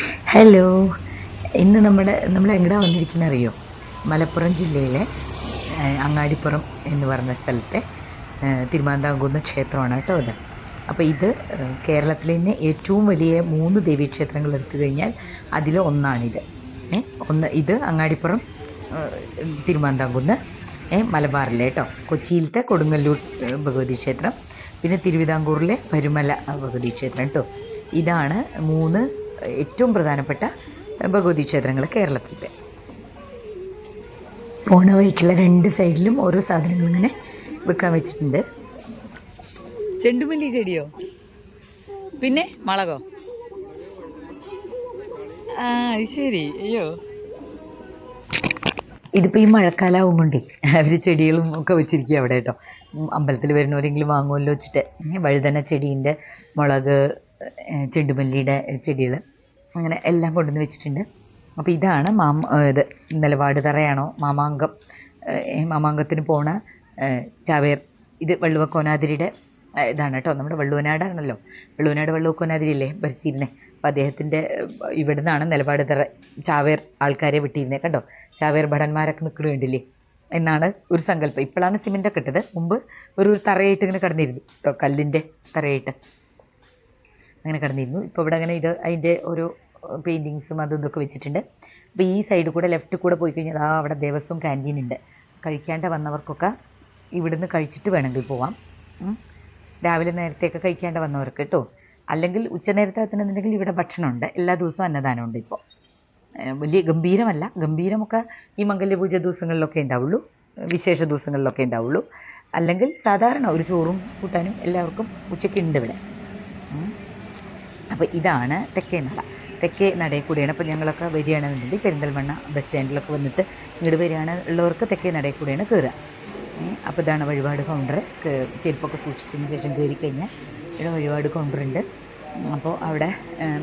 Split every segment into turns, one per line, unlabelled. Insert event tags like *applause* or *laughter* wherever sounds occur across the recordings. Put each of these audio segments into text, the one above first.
Hello ഇന്ന് നമ്മുടെ നമ്മൾ എങ്ങടാ വന്നിരിക്കുന്ന അറിയോ? മലപ്പുറം ജില്ലയിലെ അങ്ങാടിപ്പുറം എന്ന് പറഞ്ഞ സ്ഥലത്തെ തിരുമാന്താംകുന്ന് ക്ഷേത്രമാണ് കേട്ടോ അത്. അപ്പോൾ ഇത് കേരളത്തിലെ തന്നെ ഏറ്റവും വലിയ മൂന്ന് ദേവീക്ഷേത്രങ്ങൾ എടുത്തു കഴിഞ്ഞാൽ അതിൽ ഒന്നാണിത്. ഒന്ന് ഇത് അങ്ങാടിപ്പുറം തിരുമാന്താംകുന്ന് മലബാറിലെ കേട്ടോ. കൊച്ചിയിലത്തെ കൊടുങ്ങല്ലൂർ ഭഗവതി ക്ഷേത്രം. പിന്നെ തിരുവിതാംകൂറിലെ പരുമല ഭഗവതി ക്ഷേത്രം കേട്ടോ. ഇതാണ് മൂന്ന് ഏറ്റവും പ്രധാനപ്പെട്ട ഭഗവതി ക്ഷേത്രങ്ങൾ കേരളത്തിലെ പോണ വഴിക്കുള്ള രണ്ട് സൈഡിലും ഓരോ സാധനങ്ങൾ ഇങ്ങനെ വെക്കാൻ വെച്ചിട്ടുണ്ട്.
ചെണ്ടുമല്ലി ചെടിയോ? പിന്നെ മുളകോ? ആ അത് ശരി. അയ്യോ.
ഇതിപ്പോൾ ഈ മഴക്കാലാവും കൊണ്ടേ അവർ ചെടികളും ഒക്കെ വെച്ചിരിക്കുക അവിടെ കേട്ടോ. അമ്പലത്തിൽ വരുന്നവരെങ്കിലും വാങ്ങുമല്ലോ വെച്ചിട്ട്. വഴുതന ചെടീന്റെ മുളക് ചെണ്ടുമല്ലിയുടെ ചെടികൾ അങ്ങനെ എല്ലാം കൊണ്ടുവന്ന് വെച്ചിട്ടുണ്ട്. അപ്പോൾ ഇതാണ് മാമ ഇത് നിലപാട് തറയാണോ? മാമാങ്കം മാമാങ്കത്തിന് പോണ ചാവേർ ഇത് വള്ളുവക്കോനാതിരിയുടെ ഇതാണ് കേട്ടോ നമ്മുടെ വള്ളുവനാടാണല്ലോ. വള്ളുവനാട് വള്ളുവക്കോനാതിരിയില്ലേ ഭരിച്ചിരുന്നേ. അപ്പോൾ അദ്ദേഹത്തിന്റെ ഇവിടെ നിന്നാണ് നിലപാട് തറ ചാവേർ ആൾക്കാരെ വിട്ടിരുന്നത് കണ്ടോ? ചാവേർ ഭടന്മാരൊക്കെ നിൽക്കണുണ്ടല്ലേ എന്നാണ് ഒരു സങ്കല്പം. ഇപ്പോഴാണ് സിമെന്റൊക്കെ ഇട്ടത്. മുമ്പ് ഒരു തറയായിട്ട് ഇങ്ങനെ കിടന്നിരുന്നു. കല്ലിന്റെ തറയായിട്ട്. അങ്ങനെ കിടന്നിരുന്നു. ഇപ്പോൾ ഇവിടെ അങ്ങനെ ഇത് അതിന്റെ ഒരു പെയിന്റിങ്സും അതും ഇതൊക്കെ വെച്ചിട്ടുണ്ട്. അപ്പോൾ ഈ സൈഡിൽ കൂടെ ലെഫ്റ്റ് കൂടെ പോയി കഴിഞ്ഞാൽ ആ അവിടെ ദേവസ്വം ക്യാന്റീൻ ഉണ്ട്. കഴിക്കാണ്ട് വന്നവർക്കൊക്കെ ഇവിടുന്ന് കഴിച്ചിട്ട് വേണമെങ്കിൽ പോവാം. രാവിലെ നേരത്തെയൊക്കെ കഴിക്കാണ്ട് വന്നവർക്ക് കേട്ടോ അല്ലെങ്കിൽ ഉച്ചനേരത്തെ എത്തണമെന്നുണ്ടെങ്കിൽ ഇവിടെ ഭക്ഷണമുണ്ട്. എല്ലാ ദിവസവും അന്നദാനമുണ്ട് ഇപ്പോൾ വലിയ ഗംഭീരമല്ല. ഗംഭീരമൊക്കെ ഈ മംഗല്യപൂജ ദിവസങ്ങളിലൊക്കെ ഉണ്ടാവുള്ളൂ. വിശേഷ ദിവസങ്ങളിലൊക്കെ ഉണ്ടാവുള്ളൂ. അല്ലെങ്കിൽ സാധാരണ ഒരു ചോറും കൂട്ടാനും എല്ലാവർക്കും ഉച്ചയ്ക്ക് ഉണ്ട് ഇവിടെ. അപ്പോൾ ഇതാണ് തെക്കേ നട. തെക്കേ നടയിൽ കൂടിയാണ്. അപ്പോൾ ഞങ്ങളൊക്കെ വരികയാണെന്നുണ്ടെങ്കിൽ പെരിന്തൽമണ്ണ ബസ് സ്റ്റാൻഡിലൊക്കെ വന്നിട്ട് ഇങ്ങോട്ട് വരികയാണ്. ഉള്ളവർക്ക് തെക്കേ നടയിൽ കൂടിയാണ് കയറുക അപ്പോൾ ഇതാണ് വഴിപാട് കൗണ്ടർ ചെരുപ്പൊക്കെ സൂക്ഷിച്ചതിന് ശേഷം കയറി കഴിഞ്ഞാൽ ഇവിടെ വഴിപാട് കൗണ്ടറുണ്ട് അപ്പോൾ അവിടെ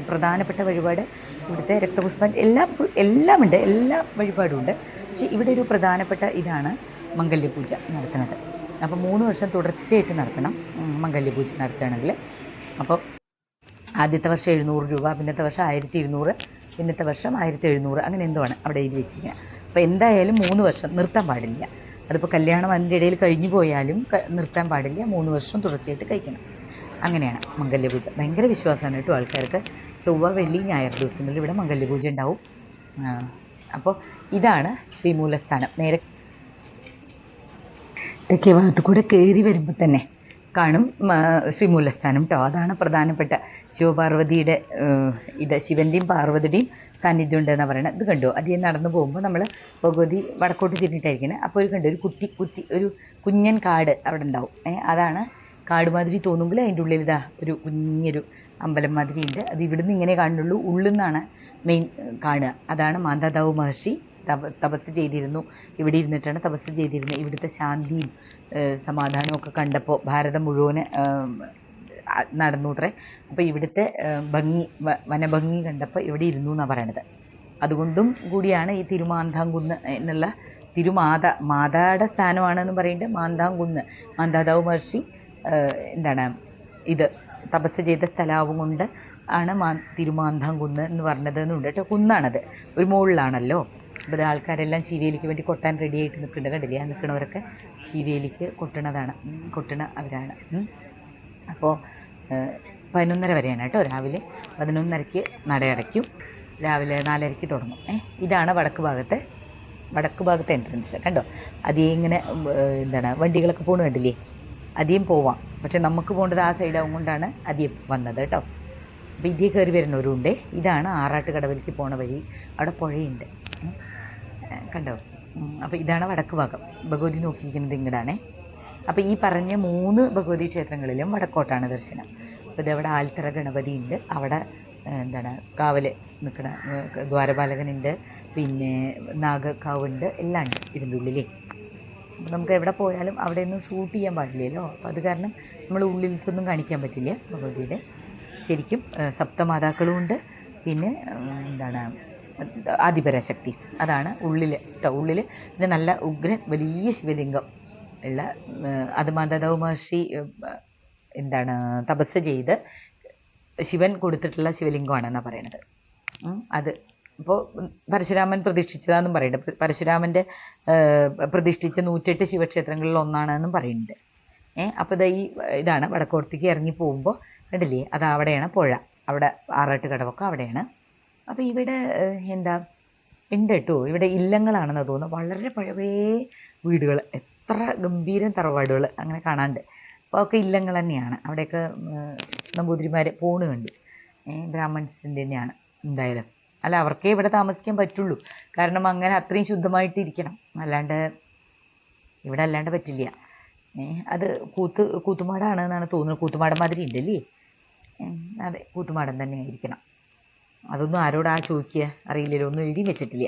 പ്രധാനപ്പെട്ട വഴിപാട് ഇവിടുത്തെ രക്തപുഷ്പം എല്ലാം എല്ലാം ഉണ്ട്. എല്ലാ വഴിപാടും ഉണ്ട്. പക്ഷേ ഇവിടെ ഒരു പ്രധാനപ്പെട്ട ഇതാണ് മംഗല്യപൂജ നടത്തുന്നത്. അപ്പോൾ മൂന്ന് വർഷം തുടർച്ചയായിട്ട് നടത്തണം മംഗല്യപൂജ നടത്തുകയാണെങ്കിൽ. അപ്പോൾ ആദ്യത്തെ വർഷം എഴുന്നൂറ് രൂപ പിന്നത്തെ വർഷം ആയിരത്തി ഇരുന്നൂറ് പിന്നത്തെ വർഷം ആയിരത്തി എഴുന്നൂറ് അങ്ങനെ എന്തോ ആണ് അവിടെ എഴുതി വെച്ചിരിക്കുക അപ്പോൾ എന്തായാലും മൂന്ന് വർഷം നിർത്താൻ പാടില്ല. അതിപ്പോൾ കല്യാണം അതിന്റെ ഇടയിൽ കഴിഞ്ഞു പോയാലും നിർത്താൻ പാടില്ല. മൂന്ന് വർഷം തുടർച്ചയായിട്ട് കഴിക്കണം. അങ്ങനെയാണ് മംഗല്യപൂജ. ഭയങ്കര വിശ്വാസമാണ് കേട്ടോ ആൾക്കാർക്ക്. ചൊവ്വ വെള്ളി ഞായർ ദിവസങ്ങളിൽ ഇവിടെ മംഗല്യപൂജ ഉണ്ടാവും. അപ്പോൾ ഇതാണ് ശ്രീമൂലസ്ഥാനം. നേരെ തെക്കേ ഭാഗത്ത് കൂടെ കയറി വരുമ്പോൾ തന്നെ കാണും. ശ്രീ ശ്രീമൂലസ്ഥാനം കേട്ടോ അതാണ് പ്രധാനപ്പെട്ട ശിവപാർവതിയുടെ ഇത്. ശിവന്റെയും പാർവതിയുടെയും സാന്നിധ്യം ഉണ്ടെന്ന് പറയുന്നത് ഇത് കണ്ടു? അത് നടന്നു പോകുമ്പോൾ നമ്മൾ ഭഗവതി വടക്കോട്ട് തിരിഞ്ഞിട്ടായിരിക്കുന്നത് അപ്പോൾ ഒരു കണ്ടു? ഒരു കുട്ടി കുറ്റി ഒരു കുഞ്ഞൻ കാട് അവിടെ ഉണ്ടാവും. അതാണ് കാട് മാതിരി തോന്നുമ്പോൾ അതിന്റെ ഉള്ളിൽ ഇതാ ഒരു കുഞ്ഞൊരു അമ്പലം മാതിരി ഉണ്ട്. അത് ഇവിടുന്ന് ഇങ്ങനെ കാണുന്നുള്ളൂ. ഉള്ളിൽ നിന്നാണ് മെയിൻ കാണുക. അതാണ് മാന്താതാവ് മഹർഷി തപ തപസ് ചെയ്തിരുന്നു. ഇവിടെ ഇരുന്നിട്ടാണ് തപസ് ചെയ്തിരുന്നത്. ഇവിടുത്തെ ശാന്തിയും ഒക്കെ കണ്ടപ്പോൾ ഭാരതം മുഴുവൻ ആ, അപ്പോൾ ഇവിടുത്തെ ഭംഗി വനഭംഗി കണ്ടപ്പോൾ ഇവിടെ ഇരുന്നു എന്നാണ് പറയണത്. അതുകൊണ്ടും കൂടിയാണ് ഈ തിരുമാന്താംകുന്ന് എന്നുള്ള തിരുമാത മാതാടെ സ്ഥാനമാണെന്ന് പറയുന്നത് മാന്താംകുന്ന് മാന്താതാവ് മഹർഷി എന്താണ് ഇത് തപസ് ചെയ്ത സ്ഥലവും കൊണ്ട് ആണ് മാ തിരുമാന്താംകുന്ന് എന്ന് പറഞ്ഞത് എന്നുണ്ട് കേട്ടോ കുന്നാണത്. ഒരു മുകളിലാണല്ലോ. അപ്പോൾ ആൾക്കാരെല്ലാം ശിവേലിക്ക് വേണ്ടി കൊട്ടാൻ റെഡി ആയിട്ട് നിൽക്കുന്നുണ്ട് കണ്ടില്ലേ? നിൽക്കുന്നവരൊക്കെ ശിവേലിക്ക് കൊട്ടണതാണ്. കൊട്ടണ അവരാണ്. അപ്പോൾ പതിനൊന്നര വരെയാണ് കേട്ടോ രാവിലെ. പതിനൊന്നരയ്ക്ക് നടയടയ്ക്കും രാവിലെ നാലരയ്ക്ക് തുടങ്ങും. ഏ ഇതാണ് വടക്ക് ഭാഗത്തെ വടക്ക് ഭാഗത്തെ എൻട്രൻസ് കണ്ടോ? അതേ ഇങ്ങനെ എന്താണ് വണ്ടികളൊക്കെ പോകണു കണ്ടില്ലേ? അധികം പോവാം. പക്ഷെ നമുക്ക് പോകേണ്ടത് ആ സൈഡാവും കൊണ്ടാണ് അധികം വന്നത് കേട്ടോ. അപ്പോൾ ഇതേ കയറി വരുന്നവരുണ്ട്. ഇതാണ് ആറാട്ട് കടവിലേക്ക് പോണ വഴി. അവിടെ പുഴയുണ്ട്. കണ്ടോ? അപ്പോൾ ഇതാണ് വടക്ക് ഭാഗം. ഭഗവതി നോക്കിയിരിക്കുന്നത് ഇങ്ങടാണേ. അപ്പോൾ ഈ പറഞ്ഞ മൂന്ന് ഭഗവതി ക്ഷേത്രങ്ങളിലും വടക്കോട്ടാണ് ദർശനം. അപ്പോൾ ഇതവിടെ ആൽത്തറ ഗണപതി ഉണ്ട്. അവിടെ എന്താണ് കാവൽ നിൽക്കണ ദ്വാരപാലകനുണ്ട്. പിന്നെ നാഗക്കാവുണ്ട് എല്ലാം ഉണ്ട് ഇതിന്റെ ഉള്ളിലേ. അപ്പോൾ നമുക്ക് എവിടെ പോയാലും അവിടെ ഒന്നും ഷൂട്ട് ചെയ്യാൻ പാടില്ലല്ലോ. അപ്പോൾ അത് കാരണം നമ്മൾ ഉള്ളിലേക്കൊന്നും കാണിക്കാൻ പറ്റില്ല ഭഗവതിയുടെ. ശരിക്കും സപ്തമാതാക്കളുമുണ്ട് പിന്നെ എന്താണ് ആദിപരാശക്തി. അതാണ് ഉള്ളിൽ കേട്ടോ ഉള്ളിൽ പിന്നെ നല്ല ഉഗ്രൻ വലിയ ശിവലിംഗം ഉള്ള അത് മാതാവ് മഹർഷി എന്താണ് തപസ് ചെയ്ത് ശിവൻ കൊടുത്തിട്ടുള്ള ശിവലിംഗമാണെന്നാണ് പറയുന്നത് അത് ഇപ്പോൾ പരശുരാമൻ പ്രതിഷ്ഠിച്ചതാണെന്നും പറയുന്നുണ്ട് പരശുരാമന്റെ പ്രതിഷ്ഠിച്ച നൂറ്റെട്ട് ശിവക്ഷേത്രങ്ങളിൽ ഒന്നാണെന്നും പറയുന്നുണ്ട് ഏഹ് അപ്പോൾ ഇതാ ഈ ഇതാണ് വടക്കോടത്തേക്ക് ഇറങ്ങി പോകുമ്പോൾ കണ്ടില്ലേ അത് അവിടെയാണ് പുഴ. അവിടെ ആറാട്ട് കടവൊക്കെ അവിടെയാണ്. അപ്പോൾ ഇവിടെ എന്താ ഉണ്ട് കേട്ടോ ഇവിടെ ഇല്ലങ്ങളാണെന്ന് തോന്നുന്നു. വളരെ പഴയ വീടുകൾ. എത്ര ഗംഭീരം തറവാടുകൾ അങ്ങനെ കാണാണ്ട്. അപ്പോൾ ഒക്കെ ഇല്ലങ്ങൾ തന്നെയാണ്. അവിടെയൊക്കെ നമ്പൂതിരിമാർ പോണ് കണ്ടു ബ്രാഹ്മൺസിന്റെ തന്നെയാണ് എന്തായാലും. അല്ല അവർക്കേ ഇവിടെ താമസിക്കാൻ പറ്റുള്ളൂ. കാരണം അങ്ങനെ അത്രയും ശുദ്ധമായിട്ട് ഇരിക്കണം അല്ലാണ്ട് ഇവിടെ അല്ലാണ്ട് പറ്റില്ല. അത് കൂത്ത് കൂത്തുമാടാണ് എന്നാണ് തോന്നുന്നത് കൂത്തുമാടം മാതിരി ഉണ്ടല്ലേ? അതെ കൂത്തുമാടം തന്നെ ആയിരിക്കണം അതൊന്നും ആരോടാ ചോദിക്കുക? അറിയില്ലല്ലോ. ഒന്നും എഴുതി വെച്ചിട്ടില്ല.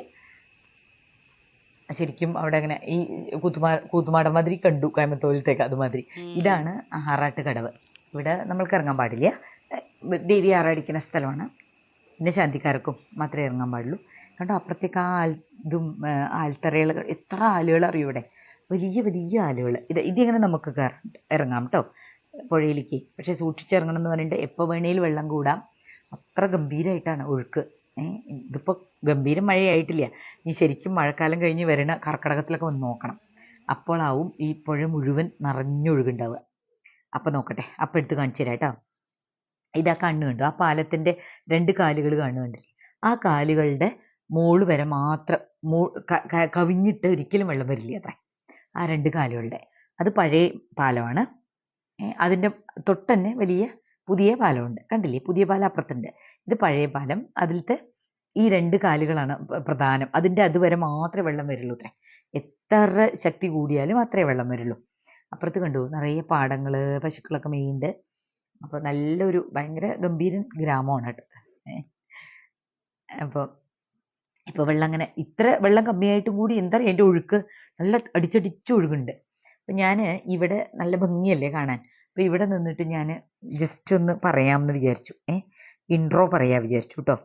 ശരിക്കും അവിടെ അങ്ങനെ ഈ കൂത്തുമാ കൂത്തുമാടൻ മാതിരി കണ്ടു. കൈമത്തോലത്തേക്ക് അതുമാതിരി. ഇതാണ് ആറാട്ട് കടവ്. ഇവിടെ നമ്മൾക്ക് ഇറങ്ങാൻ പാടില്ല. ദേവി ആറാടിക്കുന്ന സ്ഥലമാണ്. പിന്നെ ശാന്തിക്കാർക്കും മാത്രമേ ഇറങ്ങാൻ പാടുള്ളൂ. കണ്ടോ? അപ്പുറത്തേക്ക് ആ ആൽ ഇതും ആൽത്തറകൾ എത്ര ആലുകൾ അറിയും ഇവിടെ? വലിയ വലിയ ആലുകൾ ഇത് ഇതിങ്ങനെ നമുക്ക് ഇറങ്ങാം കേട്ടോ പുഴയിലേക്ക്. പക്ഷേ സൂക്ഷിച്ചിറങ്ങണം എന്ന് പറഞ്ഞിട്ട് എപ്പോൾ വേണേലും വെള്ളം കൂടാം. അത്ര ഗംഭീരമായിട്ടാണ് ഒഴുക്ക്. ഇതിപ്പോൾ ഗംഭീരം മഴയായിട്ടില്ല. ഇനി ശരിക്കും മഴക്കാലം കഴിഞ്ഞ് വരണ കർക്കിടകത്തിലൊക്കെ വന്ന് നോക്കണം. അപ്പോളാവും ഈ പുഴ മുഴുവൻ നിറഞ്ഞൊഴുകുണ്ടാവുക. അപ്പം നോക്കട്ടെ അപ്പം എടുത്ത് കാണിച്ചു തരാം കേട്ടോ. ഇതാ കണ്ണ് കണ്ടു? ആ പാലത്തിന്റെ രണ്ട് കാലുകൾ കാണുന്നുണ്ടല്ലേ ആ കാലുകളുടെ മോൾ വരെ മാത്രം മോ കവിഞ്ഞിട്ട് ഒരിക്കലും വെള്ളം വരില്ല അത്ര. ആ രണ്ട് കാലുകളുടെ. അത് പഴയ പാലമാണ്. അതിന്റെ തൊട്ടന്നെ വലിയ പുതിയ പാലമുണ്ട്. കണ്ടില്ലേ? പുതിയ പാലം അപ്പുറത്തുണ്ട്. ഇത് പഴയ പാലം. അതിലത്തെ ഈ രണ്ട് കാലുകളാണ് പ്രധാനം. അതിന്റെ അതുവരെ മാത്രമേ വെള്ളം വരുള്ളൂ എത്ര ശക്തി കൂടിയാലും അത്രേ വെള്ളം വരുള്ളൂ. അപ്പുറത്ത് കണ്ടു നിറയെ പാടങ്ങൾ പശുക്കളൊക്കെ മെയ്യുണ്ട് അപ്പോൾ നല്ലൊരു ഭയങ്കര ഗംഭീര ഗ്രാമമാണ് കേട്ടോ അപ്പോൾ ഇപ്പോൾ വെള്ളം അങ്ങനെ ഇത്ര വെള്ളം കമ്മിയായിട്ടും കൂടി എന്താ പറയുക എന്റെ ഒഴുക്ക് നല്ല അടിച്ചടിച്ച് ഒഴുകുണ്ട്. അപ്പം ഞാൻ ഇവിടെ നല്ല ഭംഗിയല്ലേ കാണാൻ? അപ്പോൾ ഇവിടെ നിന്നിട്ട് ഞാൻ ജസ്റ്റ് ഒന്ന് പറയാമെന്ന് വിചാരിച്ചു. ഏ? ഇൻട്രോ പറയാം വിചാരിച്ചു കേട്ടോ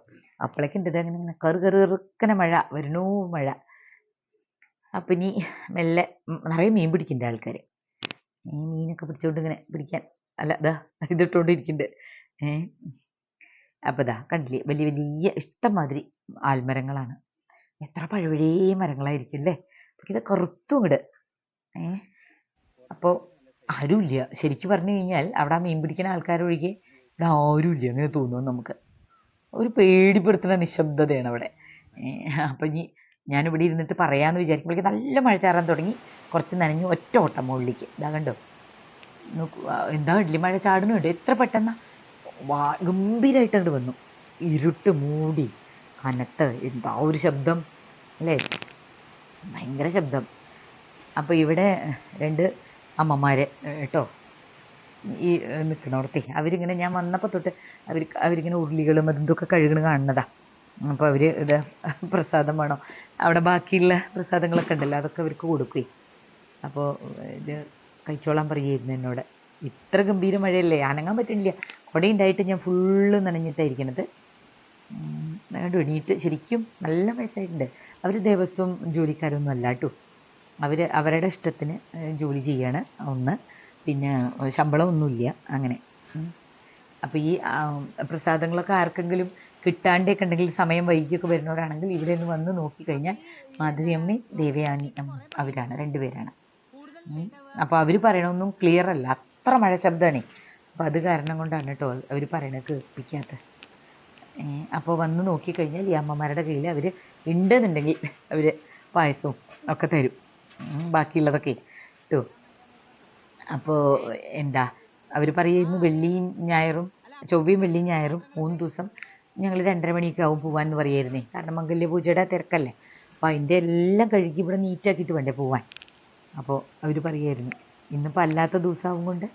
അപ്പോഴേക്കും എന്റെ അങ്ങനെ ഇങ്ങനെ കറു കറു കറുക്കനെ മഴ വരണോ മഴ. അപ്പം ഇനി മെല്ലെ നിറയെ മീൻ പിടിക്കണ്ടേ ആൾക്കാർ ഈ മീനൊക്കെ പിടിച്ചോണ്ട് ഇങ്ങനെ പിടിക്കാൻ. അല്ല ഇതാ ഇതിട്ടോണ്ടിരിക്കുന്നുണ്ട് ഏ? അപ്പോൾ ഇതാ കണ്ടില്ലേ വലിയ വലിയ ഇഷ്ടംമാതിരി ആൽമരങ്ങളാണ്. എത്ര പഴവഴേ മരങ്ങളായിരിക്കും അല്ലേ? ഇത് കറുത്തും ഇങ്ങോട്ട് ഏ? അപ്പോൾ ആരുമില്ല ശരിക്കും പറഞ്ഞു കഴിഞ്ഞാൽ അവിടെ ആ മീൻ പിടിക്കുന്ന ആൾക്കാരൊഴികെ ഇവിടെ ആരുമില്ല അങ്ങനെ തോന്നുന്നു നമുക്ക്. ഒരു പേടിപ്പെടുത്തുന്ന നിശബ്ദതയാണ് അവിടെ. അപ്പം ഇനി ഞാനിവിടെ ഇരുന്നിട്ട് പറയാമെന്ന് വിചാരിക്കുമ്പോഴേക്കും നല്ല മഴ ചാറാൻ തുടങ്ങി. കുറച്ച് നനഞ്ഞു ഒറ്റ ഓട്ടം മുകളിലേക്ക്. ഇതാ കണ്ടോ? എന്താ ഇഡ്ലി മഴ ചാടുന്നുണ്ട്? എത്ര പെട്ടെന്ന്? വാ ഗംഭീരമായിട്ട് അങ്ങോട്ട് വന്നു. ഇരുട്ട് മൂടി കനത്ത് എന്താ ഒരു ശബ്ദം അല്ലേ? ഭയങ്കര ശബ്ദം. അപ്പോൾ ഇവിടെ രണ്ട് അമ്മമാർ കേട്ടോ? ഈ നിൽക്കണോടത്തെ അവരിങ്ങനെ ഞാൻ വന്നപ്പോൾ തൊട്ട് അവർ അവരിങ്ങനെ ഉരുളികളും അതും ഇതൊക്കെ കഴുകണ കാണുന്നതാ. അപ്പോൾ അവർ ഇത് പ്രസാദം വേണോ? അവിടെ ബാക്കിയുള്ള പ്രസാദങ്ങളൊക്കെ ഉണ്ടല്ലോ അതൊക്കെ അവർക്ക് കൊടുക്കുകയും അപ്പോൾ ഇത് കഴിച്ചോളാൻ പറയുമായിരുന്നു എന്നോട്. ഇത്ര ഗംഭീര മഴയല്ലേ? അനങ്ങാൻ പറ്റുന്നില്ല കുടയുണ്ടായിട്ട് ഞാൻ ഫുള്ള് നനഞ്ഞിട്ടായിരിക്കണത്. അതുകൊണ്ട് എണീറ്റ് ശരിക്കും നല്ല വയസ്സായിട്ടുണ്ട്. അവർ ദേവസ്വം ജോലിക്കാരൊന്നും അല്ല കേട്ടോ. അവർ അവരുടെ ഇഷ്ടത്തിന് ജോലി ചെയ്യാണ് ഒന്ന്. പിന്നെ ശമ്പളം ശമ്പളമൊന്നുമില്ല അങ്ങനെ. അപ്പോൾ ഈ പ്രസാദങ്ങളൊക്കെ ആർക്കെങ്കിലും കിട്ടാണ്ടൊക്കെ ഉണ്ടെങ്കിൽ സമയം വൈകിയൊക്കെ വരുന്നവരാണെങ്കിൽ ഇവിടെ നിന്ന് വന്ന് നോക്കിക്കഴിഞ്ഞാൽ മാധവിയമ്മയും ദേവയാനി അവരാണ് രണ്ടുപേരാണ് അപ്പോൾ അവർ പറയണൊന്നും ക്ലിയർ അല്ല. അത്ര മഴ ശബ്ദമാണ് അപ്പോൾ അത് കാരണം കൊണ്ടാണ് കേട്ടോ അവർ പറയണത് കേൾപ്പിക്കാത്തത് അപ്പോൾ വന്ന് നോക്കിക്കഴിഞ്ഞാൽ ഈ അമ്മമാരുടെ കയ്യിൽ അവർ ഉണ്ടെന്നുണ്ടെങ്കിൽ അവർ പായസവും ഒക്കെ തരും. ബാക്കിയുള്ളതൊക്കെ കേട്ടോ അപ്പോൾ എന്താ അവർ പറയുന്നു വെള്ളിയും ഞായറും ചൊവ്വയും വെള്ളിയും ഞായറും മൂന്ന് ദിവസം ഞങ്ങൾ രണ്ടര മണിയൊക്കെ ആവും പോവാൻ പറയായിരുന്നേ. കാരണം മംഗല്യ പൂജയുടെ തിരക്കല്ലേ. അപ്പോൾ അതിന്റെ എല്ലാം കഴുകി ഇവിടെ നീറ്റാക്കിയിട്ട് വേണ്ടേ പോവാൻ. അപ്പോൾ അവർ പറയായിരുന്നു ഇന്നിപ്പോൾ അല്ലാത്ത ദിവസമാവും കൊണ്ട്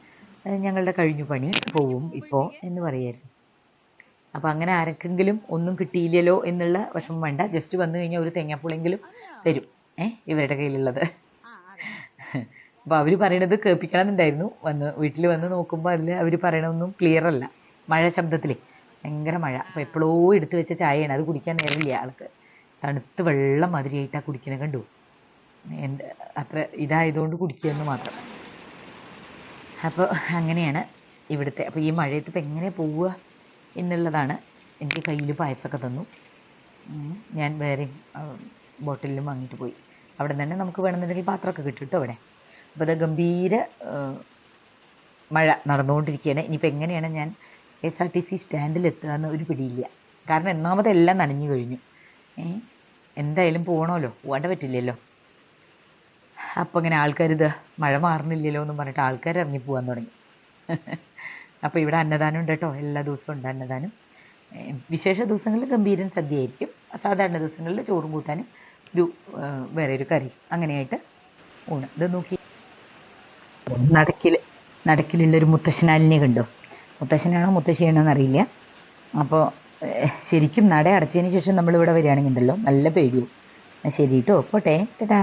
ഞങ്ങളുടെ കഴിഞ്ഞു പണി പോവും ഇപ്പോൾ എന്ന് പറയായിരുന്നു. അപ്പോൾ അങ്ങനെ ആർക്കെങ്കിലും ഒന്നും കിട്ടിയില്ലല്ലോ എന്നുള്ള വിഷമം വേണ്ട. ജസ്റ്റ് വന്നു കഴിഞ്ഞാൽ ഒരു തേങ്ങാപ്പുളെങ്കിലും തരും. ഇവരുടെ കയ്യിലുള്ളത്. അപ്പോൾ അവർ പറയണത് കേൾപ്പിക്കണമെന്നുണ്ടായിരുന്നു. വന്ന് വീട്ടിൽ വന്ന് നോക്കുമ്പോൾ അതിൽ അവർ പറയണമൊന്നും ക്ലിയർ അല്ല. മഴ ശബ്ദത്തിലേ. ഭയങ്കര മഴ. അപ്പോൾ എപ്പോഴോ എടുത്തു വെച്ച ചായയാണ്. അത് കുടിക്കാൻ നേരമില്ല ആൾക്ക്. തണുത്ത് വെള്ളം മാതിരിയായിട്ടാണ് കുടിക്കണ കണ്ടു. എന്ത് അത്ര ഇതായതുകൊണ്ട് കുടിക്കുകയെന്ന് മാത്രം. അപ്പോൾ അങ്ങനെയാണ് ഇവിടുത്തെ. അപ്പോൾ ഈ മഴയത്ത് ഇപ്പോൾ എങ്ങനെ പോവുക എന്നുള്ളതാണ്. എനിക്ക് കയ്യിൽ പായസമൊക്കെ തന്നു. ഞാൻ വേറെ ബോട്ടിലും വാങ്ങിയിട്ട് പോയി. അവിടെ തന്നെ നമുക്ക് വേണമെന്നുണ്ടെങ്കിൽ പാത്രമൊക്കെ കിട്ടും കേട്ടോ അവിടെ. അപ്പോൾ അത് ഗംഭീര മഴ നടന്നുകൊണ്ടിരിക്കുകയാണ്. ഇനിയിപ്പോൾ എങ്ങനെയാണ് ഞാൻ എസ് ആർ ടി സി സ്റ്റാൻഡിൽ എത്തുക എന്ന് ഒരു പിടിയില്ല. കാരണം ഒന്നാമതെല്ലാം നനഞ്ഞു കഴിഞ്ഞു. എന്തായാലും പോകണമല്ലോ പോകാണ്ട് പറ്റില്ലല്ലോ. അപ്പോൾ ആൾക്കാർ ഇത് മഴ മാറുന്നില്ലല്ലോ എന്ന് പറഞ്ഞിട്ട് ആൾക്കാർ ഇറങ്ങി പോകാൻ തുടങ്ങി. *laughs* അപ്പോൾ ഇവിടെ അന്നദാനം ഉണ്ട് കേട്ടോ. എല്ലാ ദിവസവും ഉണ്ട് അന്നദാനം. വിശേഷ ദിവസങ്ങളിൽ ഗംഭീരൻ സദ്യയായിരിക്കും. സാധാരണ ദിവസങ്ങളിൽ ചോറും കൂട്ടാനും ഒരു വേറെ ഒരു കറി. അങ്ങനെയായിട്ട് ഊണ്. ഇത് നോക്കി. നടക്കിൽ നടക്കിലുള്ളൊരു മുത്തശ്ശനാലിനെ കണ്ടോ. മുത്തശ്ശനാണോ മുത്തശ്ശിയാണോ എന്നറിയില്ല അപ്പോൾ ശരിക്കും നട അടച്ചതിന് ശേഷം നമ്മളിവിടെ വരികയാണെങ്കിൽ ഉണ്ടല്ലോ നല്ല എന്നാൽ ശരി കേട്ടോ പോട്ടെ. ടാ.